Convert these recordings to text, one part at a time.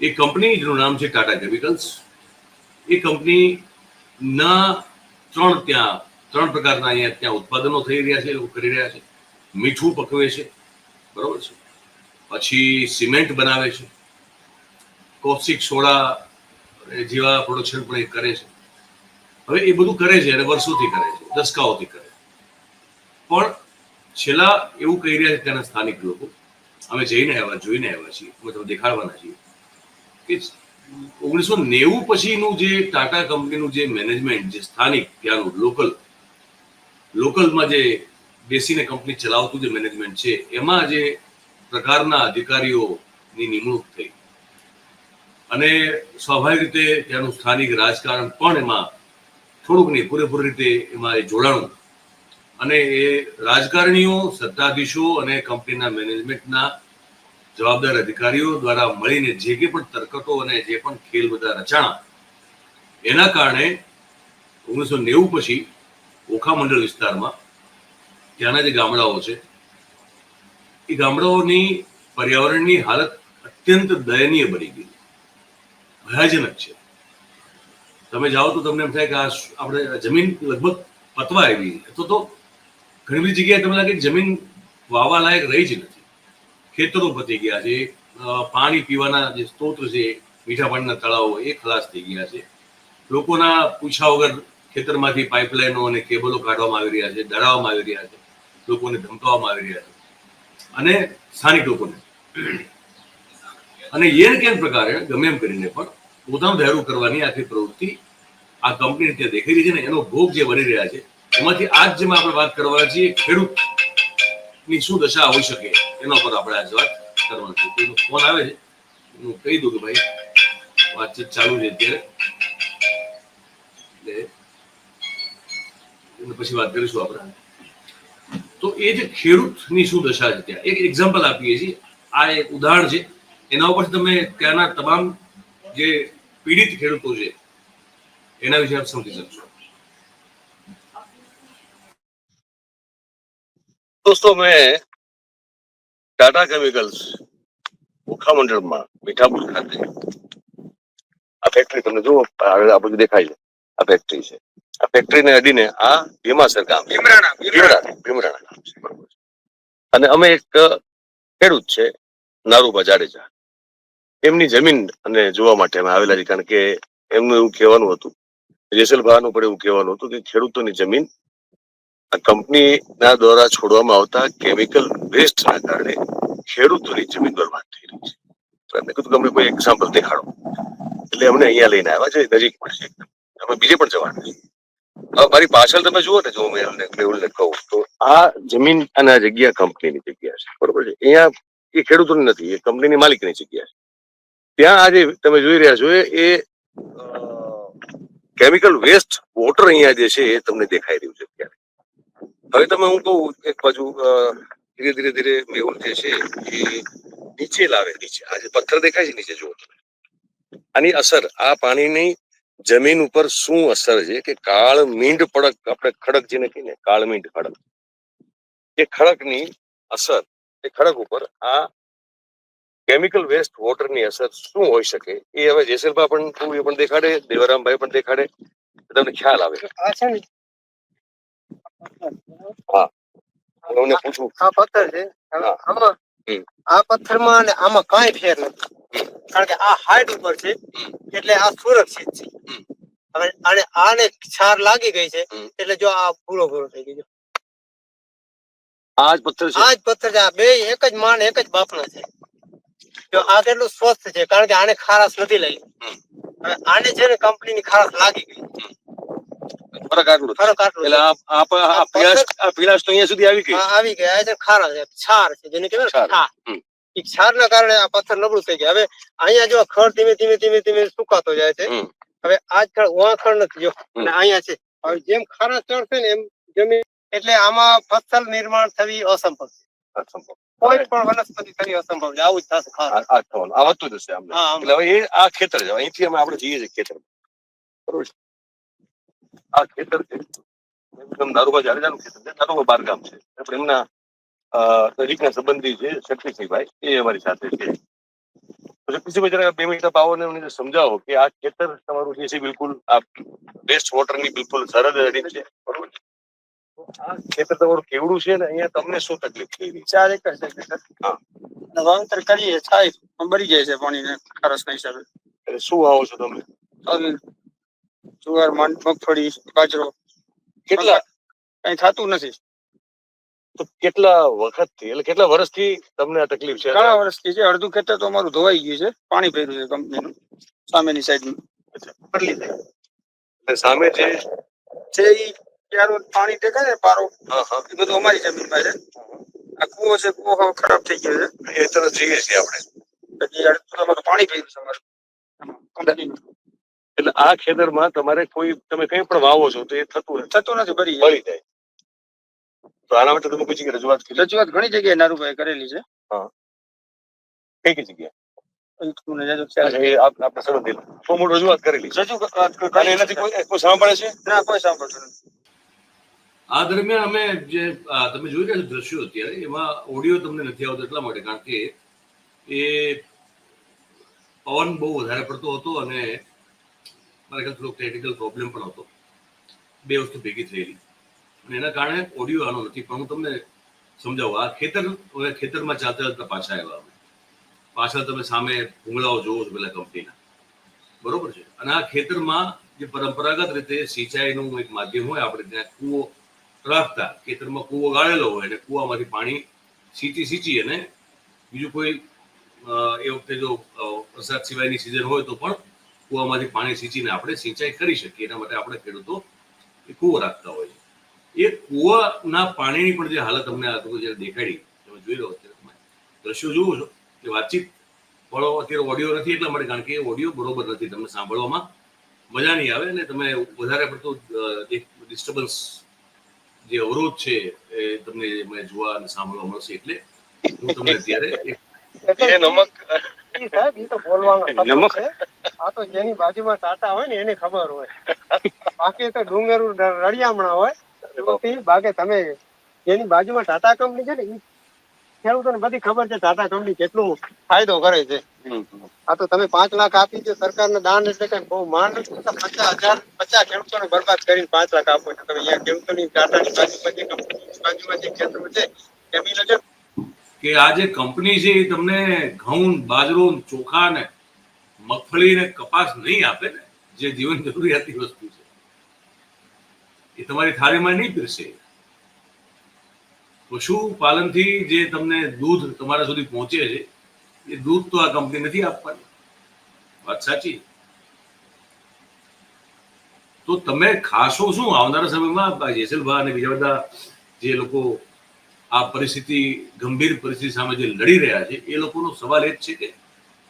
એ કંપનીનું નામ છે ટાટા કેમિકલ્સ એ કંપનીના ત્રણ ત્યાં, ત્રણ પ્રકારના અહીંયા ત્યાં ઉત્પાદનો થઈ રહ્યા છે એ લોકો કરી રહ્યા છે. મીઠું પકવે છે, બરોબર છે. પછી સિમેન્ટ બનાવે છે. કોપ્સિક સોડા જેવા પ્રોડક્શન પણ એ કરે છે. હવે એ બધું કરે છે અને વર્ષોથી કરે છે, દસકાઓથી કરે પણ છેલ્લા એવું કહી રહ્યા છે ત્યાંના સ્થાનિક લોકો, અમે જઈને આવ્યા, જોઈને આવ્યા છીએ, અમે તમે દેખાડવાના છીએ. કે ઓગણીસો નેવું પછીનું જે ટાટા કંપનીનું જે મેનેજમેન્ટ, જે સ્થાનિક, ત્યાંનું લોકલ, લોકલમાં જે બેસીને કંપની ચલાવતું જે મેનેજમેન્ટ છે, એમાં જે પ્રકારના અધિકારીઓની નિમણૂક થઈ. અને સ્વાભાવિક રીતે ત્યાંનું સ્થાનિક રાજકારણ પણ એમાં થોડુંક નહીં, પૂરેપૂરી રીતે એમાં એ જોડાણું. અને એ રાજકારણીઓ, સત્તાધીશો અને કંપનીના મેનેજમેન્ટના જવાબદાર અધિકારીઓ દ્વારા મળીને જે કે પણ તરકટો અને જે પણ ખેલ બધા રચાણા, એના કારણે ઓગણીસો નેવું પછી ઓખા મંડળ વિસ્તારમાં, ત્યાંના જે ગામડાઓ છે, એ ગામડાઓની પર્યાવરણની હાલત અત્યંત દયનીય બની ગઈ. ભયાજનક છે. તમે જાઓ તો તમને એમ થાય કે આ આપણે જમીન લગભગ પતવા આવી. તો તો ઘણી બધી જગ્યાએ તમને લાગે જમીન વાવા લાયક રહી જ નથી. ખેતરો પતી ગયા છે. પાણી પીવાના જે સ્ત્રોત છે મીઠા પાણીના તળાવો, એ ખલાસ થઈ ગયા છે. લોકોના પૂછા વગર ખેતરમાંથી પાઇપલાઇનો અને કેબલો કાઢવામાં આવી રહ્યા છે, ડરાવવામાં આવી રહ્યા છે. લોકોને ધમકાવવામાં આવી રહ્યા છે. અને સ્થાનિક લોકોને. અને યેર કેમ પ્રકારે, ગમે એમ કરીને પણ પોતાનું ધારું કરવાની આખી પ્રવૃત્તિ આ કંપની ત્યાં દેખાઈ રહી છે ને, એનો ભોગ જે બની રહ્યા છે, એમાંથી આજ જેમાં આપણે વાત કરવાના છીએ ખેડૂતની શું દશા હોઈ શકે? એના પર આપણે આજે વાત કરવાની છે. કોઈનો ફોન આવે છે. હું કહી દઉં કે ભાઈ, વાતચીત ચાલુ છે અત્યારે. એટલે પછી વાત કરીશું આપણે. તો એ જે ખેડૂતની શું દશા છે ત્યાં? એક એક્ઝામ્પલ આપીએ છીએ. આ એક ઉદાહરણ છે. એના ઉપરથી તમે ત્યાંના તમામ જે પીડિત ખેડૂતો છે, એના વિશે આપ સમજી શકશો. દોસ્તો, મેં ટાટા કેમિકલ્સ ઓખા મંડળમાં મીઠાપુર ખાતે. આ ફેક્ટરી તમને જુઓ આ બધું દેખાય છે. આ ફેક્ટરી છે. આ ફેક્ટરીને અડીને આ ભીમાસર ગામ ભીમરાણા અને અમે એક ખેડૂત છે નારુભા જાડેજા. એમની જમીન અને જોવા માટે અમે આવેલા છે કારણ કે એમનું એવું કહેવાનું હતું જેસલભાનું પણ એવું કહેવાનું હતું કે ખેડૂતોની જમીન કંપનીના દ્વારા છોડવામાં આવતા કેમિકલ વેસ્ટના કારણે ખેડૂતોની જમીન બરબાદ થઈ રહી છે. એમને કીધું કે અમને કોઈ એક્ઝામ્પલ દેખાડો. એટલે અમને અહીંયા લઈને આવ્યા છે, નજીક પણ છે. અમે બીજે પણ જવાના છીએ હવે મારી પાછળ તમે જુઓ ને, જો મેં મેહુલને કહું, તો આ જમીન અને આ જગ્યા કંપનીની જગ્યા છે. બરોબર છે? અહીંયા એ ખેડૂતોની નથી, એ કંપનીની માલિકની જગ્યા છે. ત્યાં આજે તમે જોઈ રહ્યા છો, એ- કેમિકલ વેસ્ટ વોટર અહીંયા જે છે એ તમને દેખાઈ રહ્યું છે. હવે તમે હું કહું, એક બાજુ ધીરે ધીરે ધીરે મેહુલ જે છે એ નીચે લાવે, નીચે. આ જે પથ્થર દેખાય છે નીચે, જુઓ આની અસર, આ પાણીની જમીન ઉપર શું અસર છે કે કાળ મીંડ પડક, આપણે ખડક જેને કહીએ ને, કાળ મીંડ ખડક. એ ખડકની અસર, એ ખડક ઉપર આ કેમિકલ વેસ્ટ વોટરની અસર શું હોઈ શકે એ હવે જેસલભા પણ એ પણ દેખાડે, દેવરામભાઈ પણ દેખાડે તમને ખ્યાલ આવે. આ છે ને હું. એમને પૂછું. આ પથ્થર છે. આમાં આ પથ્થરમાં અને આમાં કાંઈ ફેર નથી. કારણ કે આ હાઈટ ઉપર છે એટલે આ સુરક્ષિત છે. હવે અને આને છાર લાગી ગઈ છે એટલે જો આ પૂરો પૂરો થઈ ગયો. આજ પથ્થર છે? આજ પથ્થર છે. આ બે એક જ માન એક જ બાપના છે. જો આ કેટલું સ્વસ્થ છે કારણ કે આને ખારાશ નથી લાગી. હવે આને છે ને કંપનીની ખારાશ લાગી ગઈ. ફરક આટલું ફરક આટલું એટલે. આ આ આ પીળાશ આ પીળાશ તો અહીંયા સુધી આવી ગઈ આ આવી ગયા. છે ખારા છે છાર છે જેને કહેવાય છાર. એ છાર ના કારણે આ પથ્થર નબળું થઈ ગયા. હવે અહીંયા જો ખડ ધીમે ધીમે ધીમે ધીમે સુકાતો જાય છે. હવે આજ ખડ નથી જો. અને અહીંયા છે. હવે જેમ ખારા ચડશે ને એમ જમીન એટલે આમાં ફસલ નિર્માણ થવી અસંભવ છે. આ કોઈ પણ વનસ્પતિ થવી અસંભવ છે. આવું જ થશે આ- આ. આ વધતું જશે આમ. એટલે હવે એ આ ખેતર છે. અહીંથી અમે આપણે જઈએ છીએ ખેતર બરોબર આ ખેતર છે. દારૂબા જાડેજાનું ખેતર છે. દારૂબા બારગામ છે. આપણે એમના નજીકના સંબંધી છે શક્તિસિંહભાઈ એ અમારી સાથે છે. પછી જરા બે મિનિટ આવો ને અમને સમજાવો કે આ ખેતર તમારું જે છે બિલકુલ આ વેસ્ટ વોટરની બિલકુલ સરહદ નજીક છે. બરોબર આ ખેતર તમારું કેવડું છે ને અહીંયા તમને શું તકલીફ થઈ ચાર એકર છે ખેતર. હા. વાવેતર કરીએ થાય બળી જાય છે પાણીને ખારસના હિસાબે. એટલે શું વાવો છો તમે? જુવાર માંડ મગફળી બાજરો. કેટલા? કઈ થતું નથી. તો કેટલા વખતથી એટલે કેટલા વર્ષથી તમને આ તકલીફ છે? ઘણા વર્ષથી છે. અડધું ખેતર તો અમારું ધોવાઈ ગયું છે. પાણી ભર્યું છે કંપનીનું. સામેની સાઈડ? એટલે સામે જે છે એ ક્યારો પાણી દેખાય ને પારો હા હા. એ બધું અમારી જમીનમાં છે આ કુવો છે કુવો હવે ખરાબ થઈ ગયો છે. એ તરફ જઈએ છીએ આપણે. પછી અડધું અમારું પાણી ભર્યું છે અમારું. કંપનીનું. એટલે આ ખેતરમાં તમારે કોઈ તમે કઈ પણ વાવો છો તો એ થતું નથી થતું નથી ભરી મળી જાય. તો આના માટે તમે કોઈ જગ્યાએ રજૂઆત કરી? રજૂઆત ઘણી જગ્યાએ નારુભાઈ કરેલી છે. કઈ કઈ જગ્યાએ? રજૂઆત કરેલી એનાથી કોઈ કોઈ સાંભળે છે? ના કોઈ સાંભળતું નથી. આ દરમિયાન અમે જે તમે જોઈ રહ્યા છો દ્રશ્યો અત્યારે એમાં ઓડિયો તમને નથી આવતો એટલા માટે કારણ કે એ પવન બહુ વધારે પડતો હતો અને મારા ખ્યાલ થોડોક ટેકનિકલ પ્રોબ્લેમ પણ હતો. બે વસ્તુ ભેગી થયેલી. અને એના કારણે ઓડિયો આનો નથી, પણ હું તમને સમજાવું. આ ખેતર ખેતરમાં ચાલતા ચાલતા પાછા આવ્યા અમે. પાછળ તમે સામે ભૂંગળાઓ જોવો છો પેલા કંપનીના. બરોબર છે? અને આ ખેતરમાં જે પરંપરાગત રીતે સિંચાઈનું એક માધ્યમ હોય, આપણે ત્યાં કૂવો રાખતા, ખેતરમાં કૂવો ગાળેલો હોય અને કૂવામાંથી પાણી સીંચી સીંચી અને બીજું કોઈ એ વખતે જો વરસાદ સિવાયની સિઝન હોય તો પણ કૂવામાંથી પાણી સિંચીને આપણે સિંચાઈ કરી શકીએ. એના માટે આપણે ખેડૂતો એ કૂવો રાખતા હોય છે. એ કૂવાના પાણીની પણ જે હાલત અમને જ્યારે દેખાડી તમે જોઈ રહ્યો અત્યારે તમે દ્રશ્યો જુઓ છો કે વાતચીત પણ અત્યારે ઓડિયો નથી એટલા માટે કારણ કે એ ઓડિયો બરોબર નથી. તમને સાંભળવામાં મજા નહીં આવે અને તમે વધારે પડતું ડિસ્ટર્બન્સ જે અવરોધ છે એ તમને જોવા અને સાંભળવા મળશે એટલે હું તમને અત્યારે નમક નમક. છે. આ તો જેની બાજુમાં ટાટા હોય ને એને ખબર હોય. બાકી તો ડુંગર રળિયામણા હોય બાકી તમે જેની બાજુમાં ટાટા કંપની છે ને ઈ ખેડૂતોને બધી ખબર છે ટાટા કંપની કેટલું ફાયદો કરે છે. આ તો તમે પાંચ લાખ આપી દો સરકારને દાન એટલે કઈ બહુ માન પચાસ હજાર પચાસ ખેડૂતોને બરબાદ કરીને પાંચ લાખ આપો છો. તમે અહીંયા ખેડૂતોની ટાટાની બાજુમાં જે કંપની બાજુમાં જે ખેતરો છે જમીન છે કે આ જે કંપની છે એ તમને ઘઉં બાજરો ચોખા ને મગફળી ને કપાસ નહીં આપે ને, જે જીવન જરૂરિયાતની વસ્તુ છે. એ તમારી થાળીમાં નહીં પીરશે પશુપાલનથી જે તમને દૂધ તમારા સુધી પહોંચે છે, એ દૂધ તો આ કંપની નથી આપવાની. વાત સાચી. તો તમે ખાશો શું? આવનારા સમયમાં જેસલભા અને બીજા બધા જે લોકો આ પરિસ્થિતિ, ગંભીર પરિસ્થિતિ સામે જે લડી રહ્યા છે, એ લોકોનો સવાલ એ જ છે કે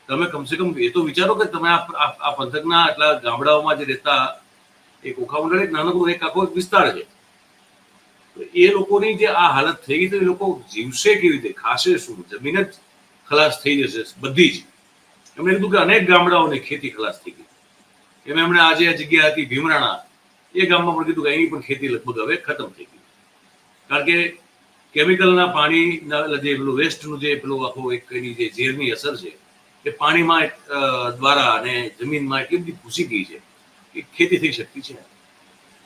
તમે કમસે કમ એ તો વિચારો કે તમે આ પંથકના આટલા ગામડાઓમાં જે રહેતા એક ઓખામંડળ એક નાનકડું એક આખો વિસ્તાર છે. એ લોકોની જે આ હાલત થઈ ગઈ તો એ લોકો જીવશે કેવી રીતે? ખાશે શું? જમીન જ ખલાસ થઈ જશે, બધી જ. એમણે કીધું કે અનેક ગામડાઓની ખેતી ખલાસ થઈ ગઈ. એમ એમણે આજે આ જગ્યા હતી ભીમરાણા. એ ગામમાં પણ કીધું કે અહીંની પણ ખેતી લગભગ હવે ખતમ થઈ ગઈ. કારણ કે કેમિકલના પાણીના જે પેલું વેસ્ટનું જે પેલું આખો એક એની જે ઝેરની અસર છે એ પાણીમાં દ્વારા અને જમીનમાં એટલી બધી ઘૂસી ગઈ છે કે ખેતી થઈ શકતી છે.